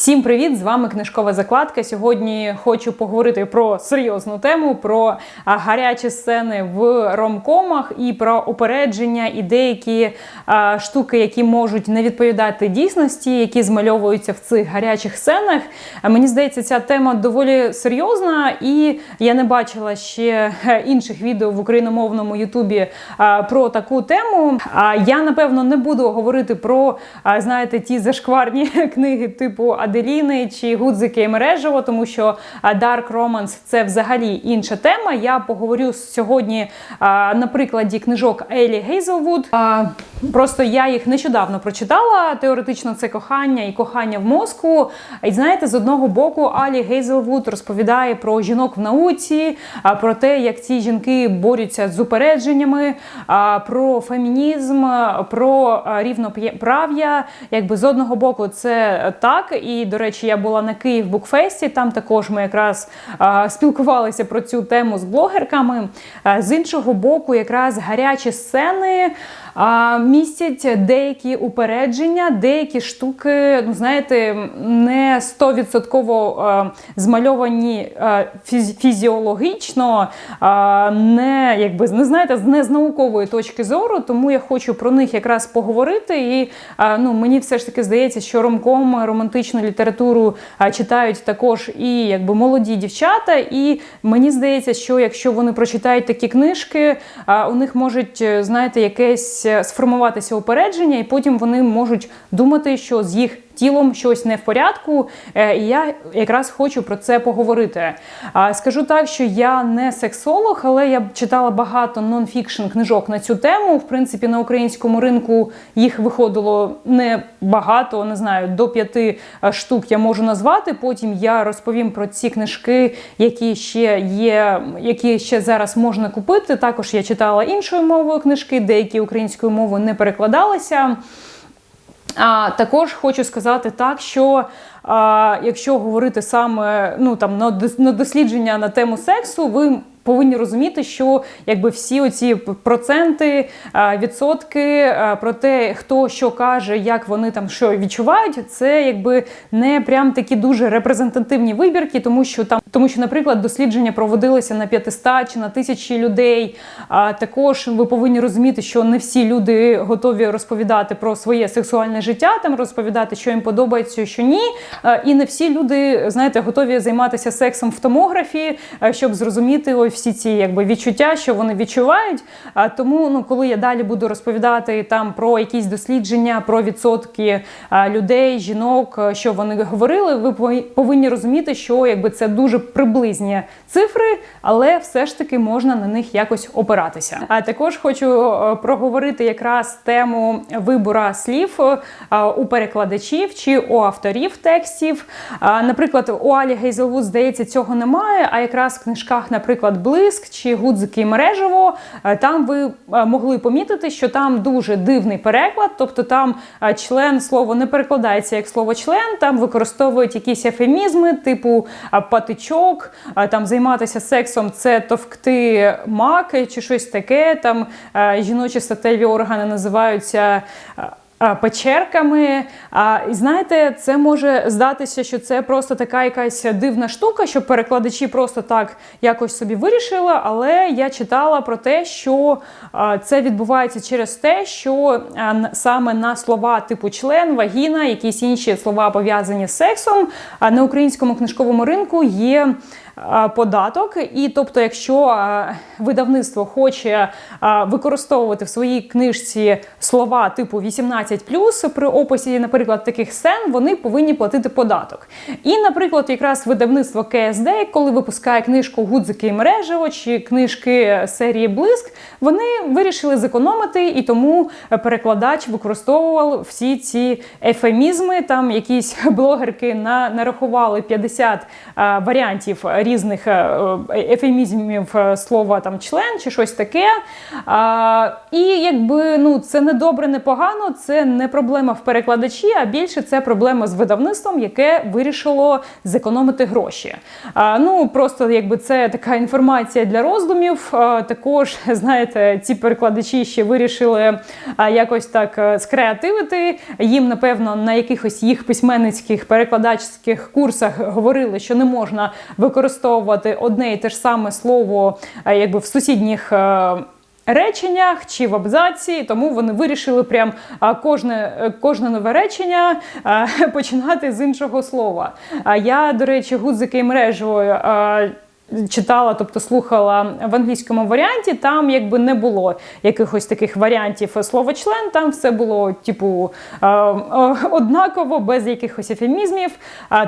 Всім привіт! З вами книжкова закладка. Сьогодні хочу поговорити про серйозну тему, про гарячі сцени в ромкомах і про опередження і деякі а, штуки, які можуть не відповідати дійсності, які змальовуються в цих гарячих сценах. Мені здається, ця тема доволі серйозна, і я не бачила ще е, інших відео в україномовному Ютубі про таку тему. А я напевно не буду говорити про знаєте ті зашкварні книги типу Аделіни чи Гудзики Мережево, тому що Dark Romance – це взагалі інша тема. Я поговорю сьогодні на прикладі книжок Елі Гейзелвуд. Просто я їх нещодавно прочитала. Теоретично це кохання і кохання в мозку. І знаєте, з одного боку, Алі Гейзелвуд розповідає про жінок в науці, про те, як ці жінки борються з упередженнями, про фемінізм, про рівноправ'я. Якби з одного боку, це так. І, до речі, я була на Київ Букфесті. Там також ми якраз спілкувалися про цю тему з блогерками. З іншого боку, якраз гарячі сцени. Містять деякі упередження, деякі штуки, ну знаєте, не 100% е, змальовані фізіологічно, не якби не знаєте, не з наукової точки зору. Тому я хочу про них якраз поговорити. І ну мені все ж таки здається, що ромком романтичну літературу читають також і якби молоді дівчата. І мені здається, що якщо вони прочитають такі книжки, у них можуть, е, знаєте, якесь сформуватися упередження, і потім вони можуть думати, що з їх тілом щось не в порядку. Е, І я якраз хочу про це поговорити. Скажу так, що я не сексолог, але я читала багато нон-фікшн книжок на цю тему. В принципі, на українському ринку їх виходило не багато, не знаю, до п'яти е, штук я можу назвати. Потім я розповім про ці книжки, які ще є, які ще зараз можна купити. Також я читала іншою мовою книжки, деякі українською мовою не перекладалися. А також хочу сказати так, що а, якщо говорити саме ну там на дос- дослідження на тему сексу, ви повинні розуміти, що якби всі оці проценти, відсотки про те, хто що каже, як вони там що відчувають, це якби не прям такі дуже репрезентативні вибірки, тому що там, тому що, наприклад, дослідження проводилися на 500 чи на тисячі людей. А також ви повинні розуміти, що не всі люди готові розповідати про своє сексуальне життя, там розповідати, що їм подобається, що ні. І не всі люди, знаєте, готові займатися сексом в томографі, а, щоб зрозуміти всі ці якби відчуття, що вони відчувають. А тому, ну коли я далі буду розповідати там про якісь дослідження, про відсотки людей, жінок, що вони говорили, ви повинні- розуміти, що якби це дуже приблизні цифри, але все ж таки можна на них якось опиратися. А також хочу проговорити якраз тему вибора слів у перекладачів чи у авторів текстів. Наприклад, у Алі Гейзелвуд, здається, цього немає. А якраз в книжках, наприклад, Блиск чи Гудзики мережево, е, там ви е, могли помітити, що там дуже дивний переклад, тобто там е, член слово не перекладається як слово член, там використовують якісь ефемізми, типу патичок, там займатися сексом це товкти маки чи щось таке. Там жіночі статеві органи називаються. Печерками, а і знаєте, це може здатися, що це просто така якась дивна штука, що перекладачі просто так якось собі вирішили. Але я читала про те, що це відбувається через те, що саме на слова типу член, вагіна, якісь інші слова пов'язані з сексом, а на українському книжковому ринку є. Податок, і тобто, якщо видавництво хоче використовувати в своїй книжці слова типу 18+, при описі, наприклад, таких сцен, вони повинні платити податок. І, наприклад, якраз видавництво КСД, коли випускає книжку Гудзики і мережево чи книжки серії Блиск, вони вирішили зекономити, і тому перекладач використовував всі ці ефемізми. Там якісь блогерки на, нарахували 50 а, варіантів різних е, е, ефемізмів е, слова там член чи щось таке. А, і якби ну це не добре, не погано. Це не проблема в перекладачі, а більше це проблема з видавництвом, яке вирішило зекономити гроші. А, ну просто якби це така інформація для роздумів. А, також знаєте, ці перекладачі ще вирішили а, якось так е, скреативити. Їм, напевно, на якихось їх письменницьких перекладачських курсах говорили, що не можна використовувати одне і те ж саме слово, а, якби в сусідніх. Реченнях чи в абзаці, тому вони вирішили прям кожне, е, кожне нове речення починати з іншого слова. А я, до речі, гудзики і мережею а, читала, тобто слухала в англійському варіанті. Там якби не було якихось таких варіантів словочлен, там все було типу однаково, без якихось ефемізмів.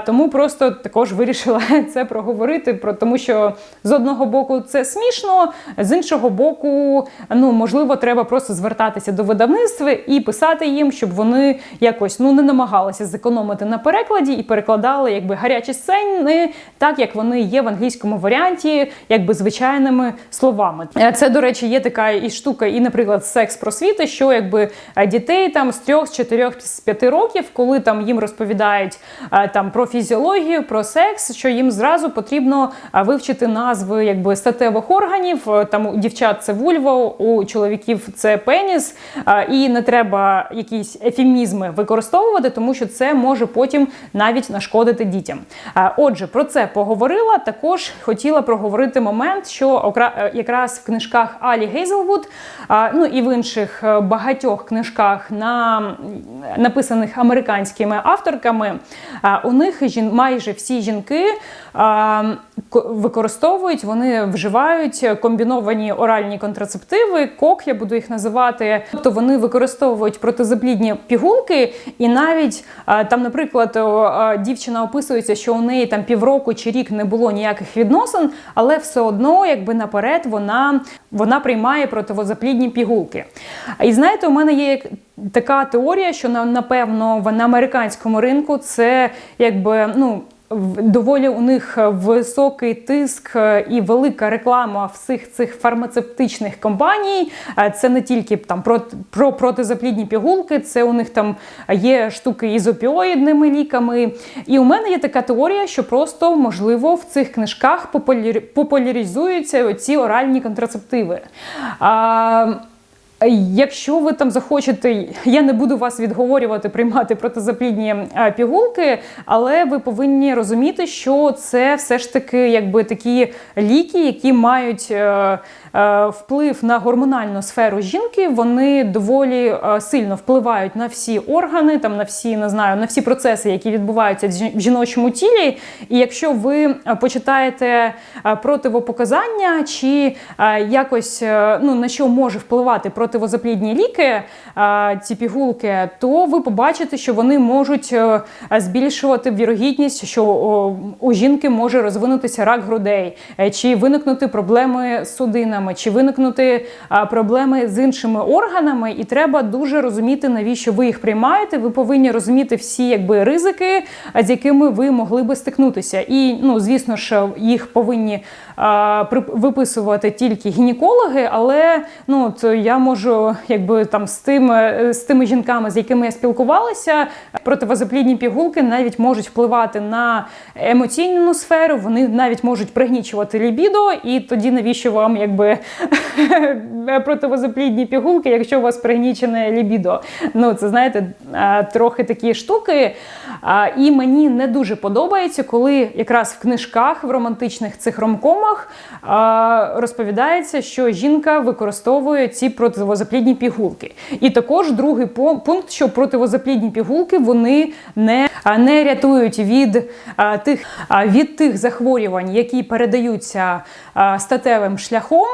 Тому просто також вирішила це проговорити, тому що з одного боку це смішно, з іншого боку, ну можливо, треба просто звертатися до видавництва і писати їм, щоб вони якось ну не намагалися зекономити на перекладі і перекладали якби гарячі сцени, так як вони є в англійському варіанті, якби звичайними словами. Е, Це, до речі, є така і штука, і, наприклад, секс просвіти, що якби е, дітей там з трьох, з чотирьох, з п'яти років, коли там їм розповідають е, там про фізіологію, про секс, що їм зразу потрібно вивчити назви якби статевих органів. Там у дівчат це вульва, у чоловіків це пеніс, і не треба якісь ефемізми використовувати, тому що це може потім навіть нашкодити дітям. Отже, про це поговорила. Також хотіла проговорити момент, що е, якраз в книжках Алі Гейзелвуд, ну і в інших е, багатьох книжках, на, написаних американськими авторками, у них майже всі жінки використовують, вони вживають комбіновані оральні контрацептиви, кок, я буду їх називати. Тобто вони використовують протизаплідні пігулки, і навіть там, наприклад, дівчина описується, що у неї там півроку чи рік не було ніяких відносин, але все одно, якби наперед, вона, вона приймає противозаплідні пігулки. І знаєте, у мене є така теорія, що на- напевно в- американському ринку це якби ну. Доволі у них високий тиск е, і велика реклама всіх цих фармацевтичних компаній. Е, Це не тільки там про, про протизаплідні пігулки, це у них там є штуки із опіоїдними ліками. І у мене є така теорія, що просто можливо в цих книжках популяризуються ці оральні контрацептиви. А, Якщо ви там захочете, я не буду вас відговорювати приймати протизаплідні е, пігулки, але ви повинні розуміти, що це все ж таки якби такі ліки, які мають е, е, вплив на гормональну сферу жінки. Вони доволі е, сильно впливають на всі органи, там на всі не знаю, на всі процеси, які відбуваються в жіночому тілі. І якщо ви е, почитаєте противопоказання чи якось ну на що може впливати противозаплідні ліки, е, ці пігулки, то ви побачите, що вони можуть е, збільшувати вірогідність, що у жінки може розвинутися рак грудей, е, чи виникнути проблеми з судинами, чи виникнути проблеми з іншими органами. І треба дуже розуміти, навіщо ви їх приймаєте. Ви повинні розуміти всі якби ризики, з якими ви могли би стикнутися. І ну, звісно ж, їх повинні виписувати тільки гінекологи, але ну от я можу, якби там з тим з тими жінками, з якими я спілкувалася, противозаплідні пігулки навіть можуть впливати на емоційну сферу. Вони навіть можуть пригнічувати лібідо, і тоді навіщо вам якби противозаплідні пігулки, якщо у вас пригнічене лібідо? Ну це знаєте, трохи такі штуки. І мені не дуже подобається, коли якраз в книжках в романтичних цих ромкомах розповідається, що жінка використовує ці противозаплідні пігулки. І також другий пункт, що противозаплідні пігулки вони не, не рятують від тих від тих захворювань, які передаються статевим шляхом.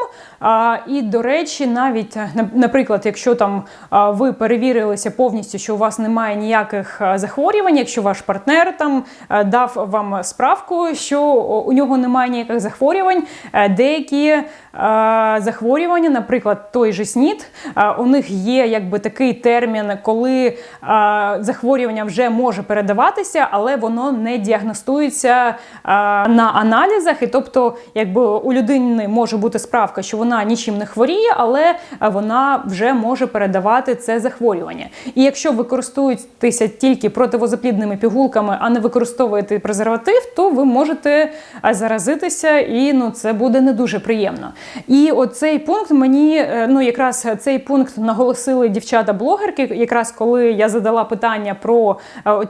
І, до речі, навіть, е, наприклад, якщо там ви перевірилися повністю, що у вас немає ніяких захворювань, якщо ваш партнер там дав вам справку, що у нього немає ніяких захворювань, е, деякі захворювання, наприклад, той же СНІД, у них є якби такий термін, коли захворювання вже може передаватися, але воно не діагностується на аналізах. І тобто, якби у людини може бути справка, що вона вона нічим не хворіє, але вона вже може передавати це захворювання. І якщо використовуєтеся тільки противозаплідними пігулками, а не використовуєте презерватив, то ви можете заразитися, і ну це буде не дуже приємно. І оцей пункт мені ну якраз цей пункт наголосили дівчата-блогерки, якраз коли я задала питання про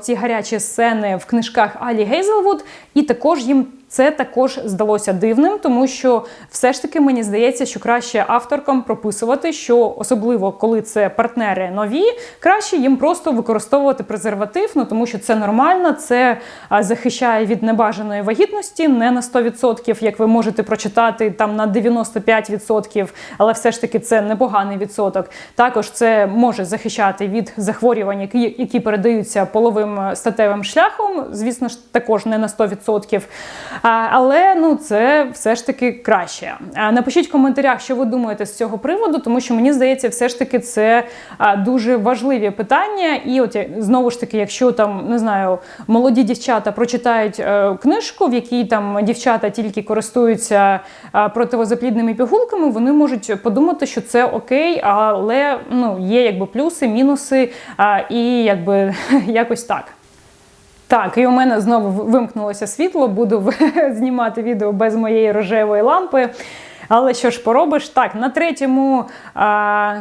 ці гарячі сцени в книжках Алі Гейзелвуд, і також їм це також здалося дивним, тому що все ж таки мені здається, що краще авторкам прописувати, що особливо коли це партнери нові, краще їм просто використовувати презерватив, ну тому що це нормально, це захищає від небажаної вагітності, не на 100%, як ви можете прочитати там на 95%, але все ж таки це непоганий відсоток. Також це може захищати від захворювань, які, які передаються половим статевим шляхом. Звісно ж, також не на 100%. Але ну це все ж таки краще. Напишіть в коментарях, що ви думаєте з цього приводу, тому що мені здається, все ж таки це дуже важливі питання. І от знову ж таки, якщо там не знаю, молоді дівчата прочитають е, книжку, в якій там дівчата тільки користуються противозаплідними пігулками, вони можуть подумати, що це окей, але ну є якби плюси, мінуси, і якби якось так. Так, і у мене знову вимкнулося світло, буду знімати відео без моєї рожевої лампи. Але що ж поробиш? Так, на третьому. А,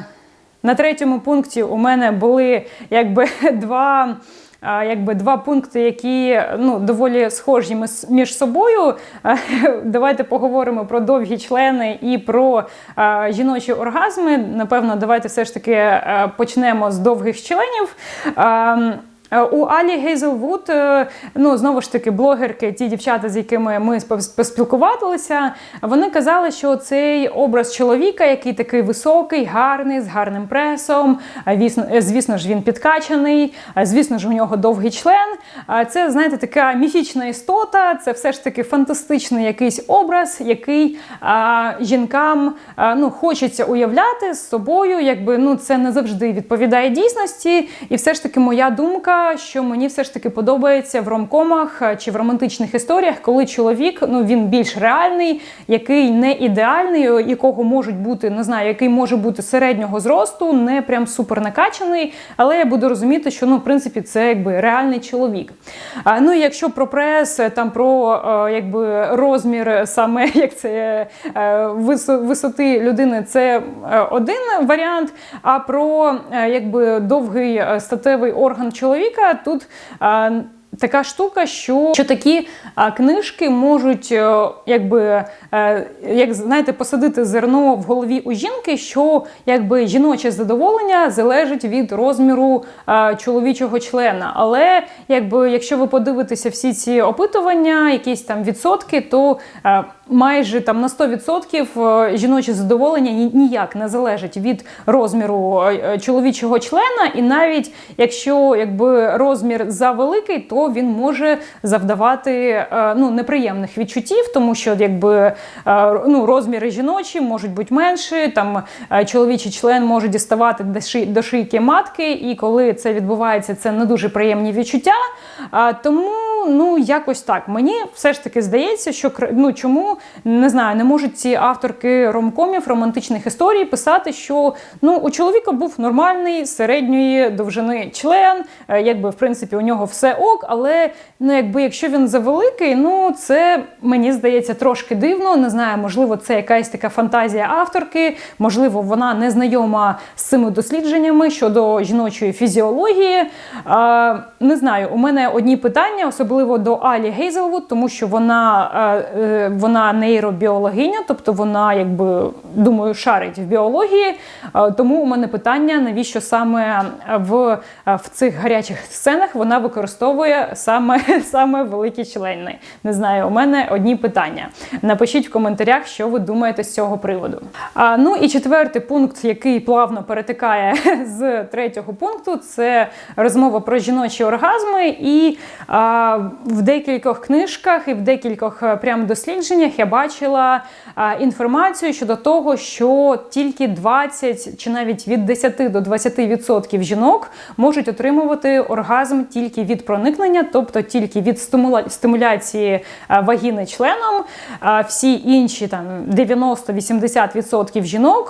на третьому пункті у мене були якби два. Якби два пункти, які ну доволі схожі між собою. Давайте поговоримо про довгі члени і про жіночі оргазми. Напевно, давайте все ж таки почнемо з довгих членів. Е, у Алі Гейзелвуд, е, ну знову ж таки, блогерки, ті дівчата, з якими ми поспілкувалися, вони казали, що цей образ чоловіка, який такий високий, гарний, з гарним пресом, е, звісно ж, він підкачаний, звісно ж, у нього довгий член. Це, знаєте, така міфічна істота, це все ж таки фантастичний якийсь образ, який а, жінкам а, ну, хочеться уявляти з собою, якби ну це не завжди відповідає дійсності. І все ж таки, моя думка що мені все ж таки подобається в ромкомах е, чи в романтичних історіях, коли чоловік ну він більш реальний, який не ідеальний, якого можуть бути, не знаю, який може бути середнього зросту, не прям супер накачаний, але я буду розуміти, що ну, в принципі, це якби реальний чоловік. А, Ну і якщо про прес, е, там про е, якби розмір саме як це висоти людини, це один варіант. А про якби довгий статевий орган чоловіка чоловіка тут. Така штука, що що такі книжки можуть, е, якби е, як знаєте, посадити зерно в голові у жінки, що якби жіноче задоволення залежить від розміру а, чоловічого члена. Але якби якщо ви подивитеся всі ці опитування, якісь там відсотки, то майже там на 100% е, жіноче задоволення ніяк не залежить від розміру е, чоловічого члена, і навіть якщо якби розмір завеликий, то він може завдавати е, ну неприємних відчуттів, тому що якби ну розміри жіночі можуть бути менші, там чоловічий член може діставати до шийки матки, і коли це відбувається, це не дуже приємні відчуття. Тому ну якось так мені все ж таки здається, що ну чому не знаю, не можуть ці авторки ромкомів, романтичних історій писати, що ну у чоловіка був нормальний середньої довжини член, е, якби в принципі у нього все ок, але ну якби якщо він завеликий, ну це мені здається трошки дивно. Не знаю, можливо, це якась така фантазія авторки, можливо, вона не знайома з цими дослідженнями щодо жіночої фізіології. А, Не знаю, у мене одні питання, особливо до Алі Гейзелвуд, тому що вона, е, вона нейробіологиня, тобто вона, якби думаю, шарить в біології. Е, тому у мене питання, навіщо саме в в цих гарячих сценах вона використовує саме саме великі члени. Не знаю, у мене одні питання. Напишіть в коментарях, що ви думаєте з цього приводу. А, Ну і четвертий пункт, який плавно перетикає з третього пункту, це розмова про жіночі оргазми. І а, в декількох книжках і в декількох е, прям дослідженнях я бачила інформацію щодо того, що тільки 20 чи навіть від 10 до 20% жінок можуть отримувати оргазм тільки від проникнення, тобто тільки від стимуляції вагіни членом. Всі інші там 90-80% жінок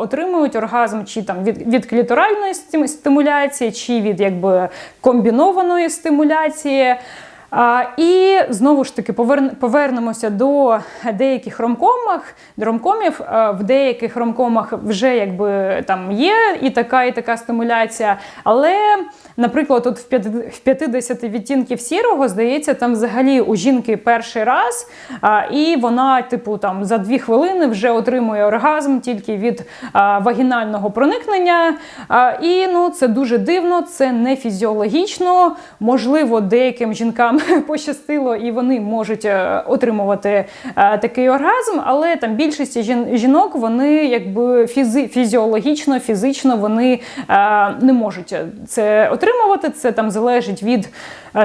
отримують оргазм чи там від, від кліторальної стимуляції, чи від якби комбінованої стимуляції. І знову ж таки поверн- повернемося до деяких ромкомах, до ромкомів. В деяких ромкомах вже якби там є і така, і така стимуляція. Але, наприклад, от в 50 в 50 відтінків сірого, здається, там взагалі у жінки перший раз, і вона, типу, там за дві хвилини вже отримує оргазм тільки від вагінального проникнення. І ну, це дуже дивно, це не фізіологічно. Можливо, деяким жінкам пощастило і вони можуть е, отримувати е, такий оргазм, але там більшості жінок вони якби фізи, фізіологічно, фізично вони е, не можуть це отримувати. Це там залежить від,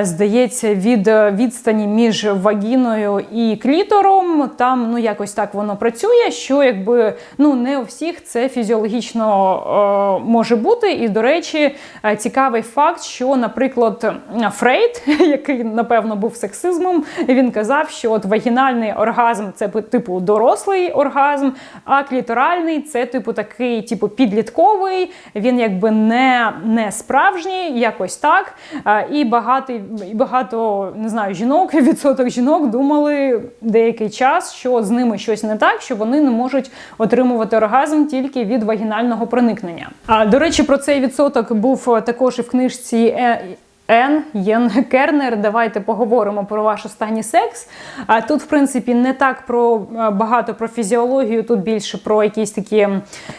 здається, від відстані між вагіною і клітором. Там ну якось так воно працює, що якби ну не у всіх це фізіологічно може бути. І, до речі, цікавий факт, що, наприклад, Фрейд, який напевно був сексизмом, він казав, що от вагінальний оргазм це типу дорослий оргазм, а кліторальний це типу такий, типу підлітковий. Він якби не, не справжній, якось так. Е, І багато, і багато не знаю, жінок, відсоток жінок думали деякий час, що з ними щось не так, що вони не можуть отримувати оргазм тільки від вагінального проникнення. А до речі, про цей відсоток був е, також і в книжці. Ен Єн Кернер, давайте поговоримо про ваш останній секс. А тут, в принципі, не так про е, багато про фізіологію, тут більше про якісь такі,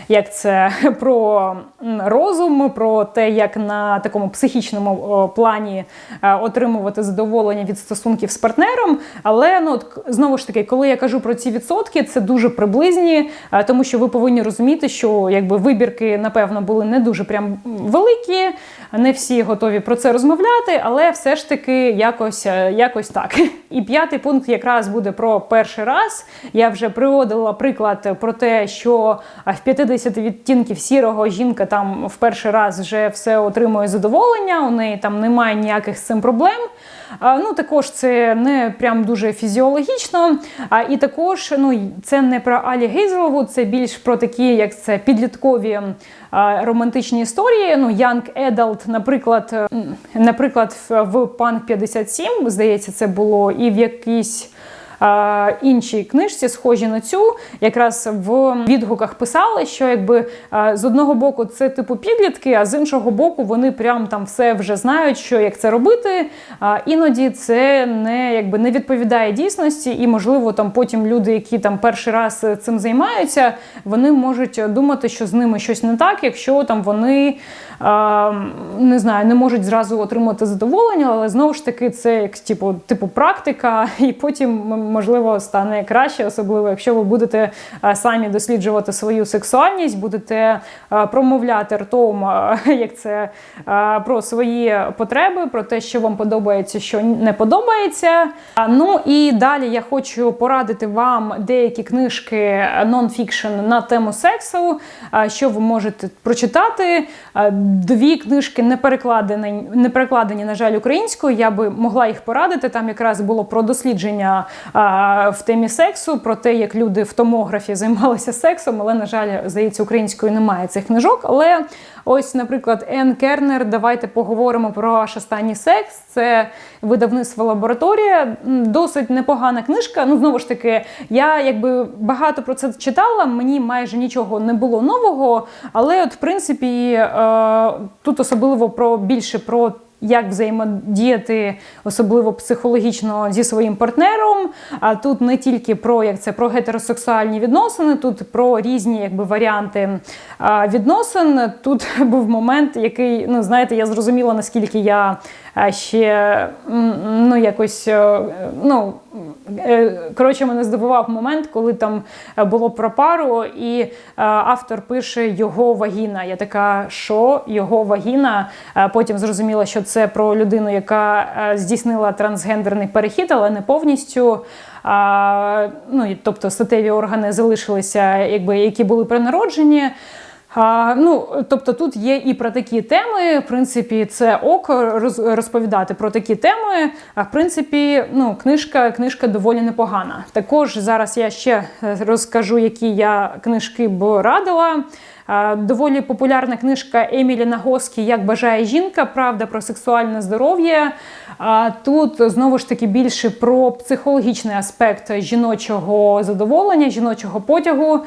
як це, про розум, про те, як на такому психічному плані е, отримувати задоволення від стосунків з партнером. Але ну знову ж таки, коли я кажу про ці відсотки, це дуже приблизні, е, тому що ви повинні розуміти, що якби вибірки, напевно, були не дуже прям великі, не всі готові про це розмовляти, але все ж таки якось, е, якось так. І п'ятий пункт якраз буде про перший раз. Я вже приводила приклад про те, що в 50 відтінків сірого жінка там в перший раз вже все отримує задоволення, у неї там немає ніяких з цим проблем. Ну, також це не прям дуже фізіологічно. А, і також ну, це не про Алі Гейзелову, це більш про такі, як це підліткові романтичні історії. Ну, Young Adult, наприклад, наприклад, в Панк Punk 57, здається, це було і в якійсь. Іншій книжці, схожі на цю, якраз в відгуках писали, що якби з одного боку це типу підлітки, а з іншого боку, вони прям там все вже знають, що як це робити. Іноді це не якби не відповідає дійсності, і можливо там потім люди, які там перший раз цим займаються, вони можуть думати, що з ними щось не так, якщо там вони не знаю, не можуть зразу отримати задоволення, але знову ж таки це як типу, типу практика, і потім можливо стане краще, особливо якщо ви будете самі досліджувати свою сексуальність, будете промовляти ртом, як це про свої потреби, про те, що вам подобається, що не подобається. Ну і далі я хочу порадити вам деякі книжки нон-фікшн на тему сексу, що ви можете прочитати. Дві книжки не перекладені, не перекладені, на жаль, українською. Я би могла їх порадити. Там якраз було про дослідження а, в темі сексу, про те, як люди в томографі займалися сексом, але, на жаль, здається, українською немає цих книжок. Але ось, наприклад, Ен Кернер, давайте поговоримо про ваш останній секс. Це видавництво лабораторія. Досить непогана книжка. Ну, знову ж таки, я якби багато про це читала, мені майже нічого не було нового. Але, от, в принципі, е, тут особливо про більше про. Як взаємодіяти, особливо психологічно зі своїм партнером. А тут не тільки про як це про гетеросексуальні відносини, тут про різні якби варіанти відносин. Тут був момент, який ну знаєте, я зрозуміла наскільки я ще ну якось е, ну Е, коротше, мене здивував момент, коли там було про пару, і е, автор пише його вагіна. Я така, що його вагіна. Потім зрозуміла, що це про людину, яка здійснила трансгендерний перехід, але не повністю. Ну, Тобто статеві органи залишилися, якби які були при народженні. А, ну, Тобто тут є і про такі теми, в принципі, це око розповідати про такі теми. А в принципі, ну, книжка книжка доволі непогана. Також зараз я ще розкажу, які я книжки б радила. Доволі популярна книжка Емілі Нагоскі Як бажає жінка, правда про сексуальне здоров'я. Тут знову ж таки більше про психологічний аспект жіночого задоволення, жіночого потягу.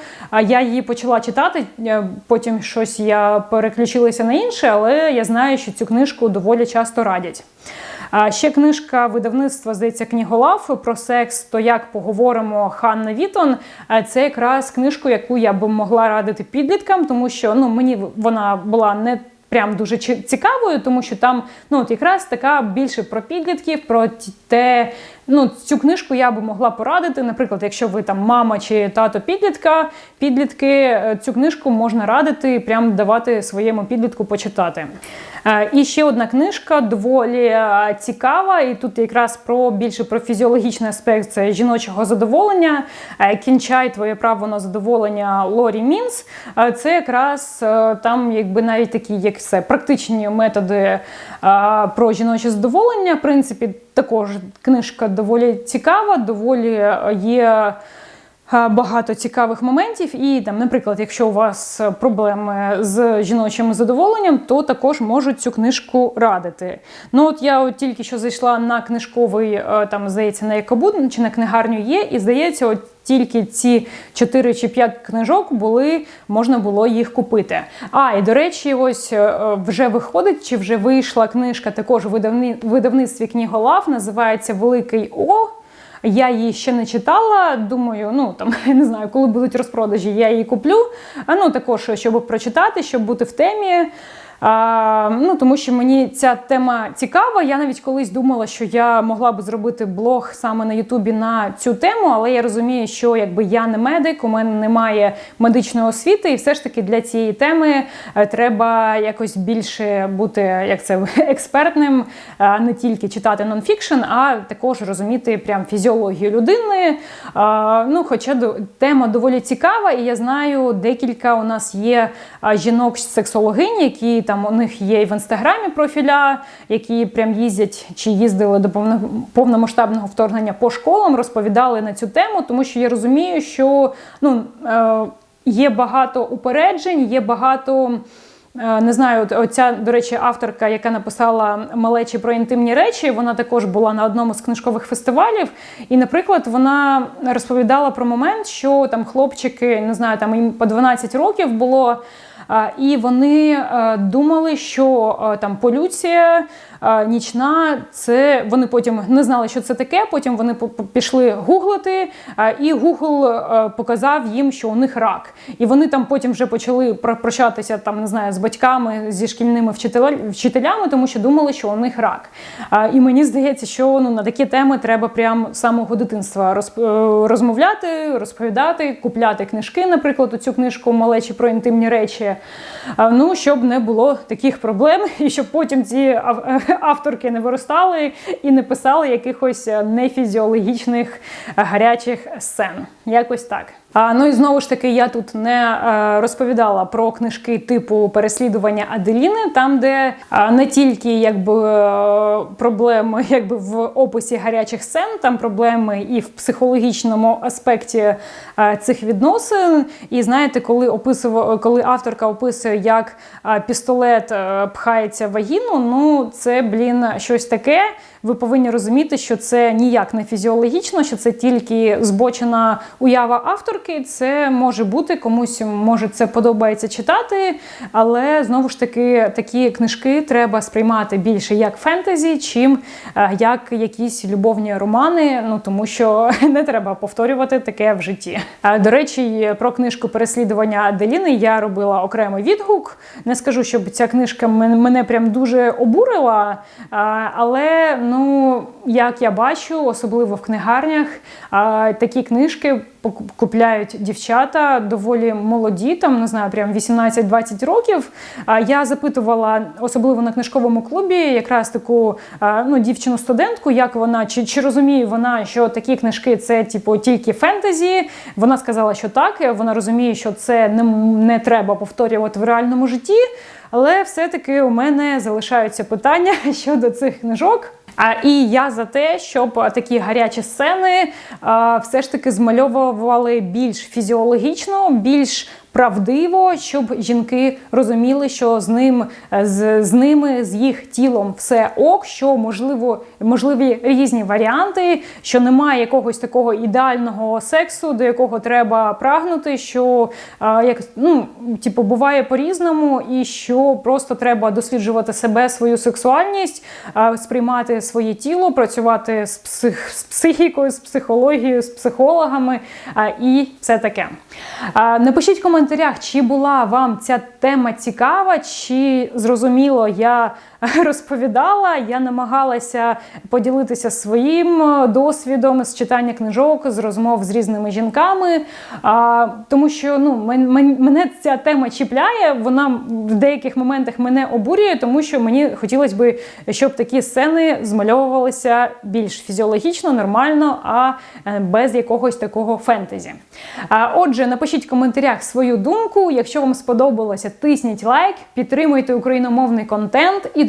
Я її почала читати, е, потім щось я переключилася на інше, але я знаю, що цю книжку доволі часто радять. А ще книжка видавництва здається книголав про секс. То як поговоримо Ханна Вітон. Це якраз книжку, яку я би могла радити підліткам, тому що ну мені вона була не прям дуже цікавою, тому що там ну от якраз така більше про підлітків, про те. Ну, цю книжку я би могла порадити. Наприклад, якщо ви там мама чи тато підлітка, підлітки, е, цю книжку можна радити, прям давати своєму підлітку почитати. Е, і ще одна книжка доволі е, цікава, і тут якраз про більше про фізіологічний аспект це жіночого задоволення. Кінчай твоє право на задоволення Лорі Мінс. Це якраз там, якби навіть такі, як все, практичні методи про жіноче задоволення. В принципі, також книжка доволі цікава, доволі є. Багато цікавих моментів, і там, наприклад, якщо у вас проблеми з жіночим задоволенням, то також можуть цю книжку радити. Ну от я от тільки що зайшла на книжковий, е, там здається, на Якобуд чи на книгарню є, і здається, от тільки ці 4 чи 5 книжок були, можна було їх купити. А, і до речі, ось е, вже виходить, чи вже вийшла книжка також в видавництві книголав, називається Великий О. Я її ще не читала. Думаю, ну там не знаю, коли будуть розпродажі, я її куплю. А ну також щоб прочитати, щоб бути в темі. А, ну, Тому що мені ця тема цікава. Я навіть колись думала, що я могла би зробити блог саме на Ютубі на цю тему, але я розумію, що якби я не медик, у мене немає медичної освіти, і все ж таки для цієї теми е, треба якось більше бути як це експертним, не тільки читати нонфікшн, а також розуміти прям фізіологію людини. А, ну, Хоча тема доволі цікава, і я знаю, декілька у нас є жінок-сексологинь, які там у них є і в інстаграмі профіля, які прям їздять чи їздили до повномасштабного вторгнення по школам, розповідали на цю тему, тому що я розумію, що ну, е, є багато упереджень, є багато. Е, не знаю, оця, до речі, авторка, яка написала малечі про інтимні речі, вона також була на одному з книжкових фестивалів. І, наприклад, вона розповідала про момент, що там хлопчики, не знаю, там їм по 12 років було. І вони е, думали, що е, там полюція нічна, це вони потім не знали, що це таке. Потім вони пішли гуглити, і Google е, показав їм, що у них рак. І вони там потім вже почали прощатися там, не знаю, з батьками, зі шкільними вчителями, тому що думали, що у них рак. І мені здається, що ну на такі теми треба прямо з самого дитинства розмовляти, розповідати, купляти книжки, наприклад, у цю книжку малечі про інтимні речі ну, щоб не було таких проблем, і щоб потім ці авторки не виростали і не писали якихось нефізіологічних гарячих сцен. Якось так. А, Ну і знову ж таки, я тут не е, розповідала про книжки типу переслідування Аделіни, там, де е, не тільки якби е, проблеми якби в описі гарячих сцен, там проблеми і в психологічному аспекті цих відносин. І знаєте, коли описував, коли авторка описує, як пістолет пхається в вагіну, ну це блін щось таке. Ви повинні розуміти, що це ніяк не фізіологічно, що це тільки збочена уява авторки. Це може бути комусь, може це подобається читати, але знову ж таки такі книжки треба сприймати більше як фентезі, чим е, як якісь любовні романи. Ну тому що не треба повторювати таке в житті. До речі, про книжку переслідування Аделіни я робила окремий відгук. Не скажу, щоб ця книжка мене прям дуже обурила, але ну як я бачу, особливо в книгарнях, такі книжки купляють дівчата доволі молоді, там не знаю, прям 18-20 років. А я запитувала, особливо на книжковому клубі, якраз таку ну, дівчину-студентку, як вона чи, чи розуміє вона, що такі книжки це типу тільки фентезі. Вона сказала, що так. Вона розуміє, що це не, не треба повторювати в реальному житті. Але все-таки у мене залишаються питання щодо цих книжок. А і я за те, щоб такі гарячі сцени все ж таки змальовували більш фізіологічно, більш правдиво, щоб жінки розуміли, що з ним з, з ними, з їх тілом все ок, що можливо можливі різні варіанти, що немає якогось такого ідеального сексу, до якого треба прагнути, що а, як ну типу буває по-різному, і що просто треба досліджувати себе, свою сексуальність, а, сприймати своє тіло, працювати з, псих, з психікою, з психологією, з психологами а, і все таке. А, Напишіть в коментарях, чи була вам ця тема цікава, чи зрозуміло я розповідала. Я намагалася поділитися своїм е, досвідом з читання книжок, з розмов з різними жінками. А, тому що ну, мен- мен- мене ця тема чіпляє, вона в деяких моментах мене обурює, тому що мені хотілося б, щоб такі сцени змальовувалися більш фізіологічно, нормально, а е, без якогось такого фентезі. А, отже, напишіть в коментарях свою думку. Якщо вам сподобалося, тисніть лайк, підтримуйте україномовний контент і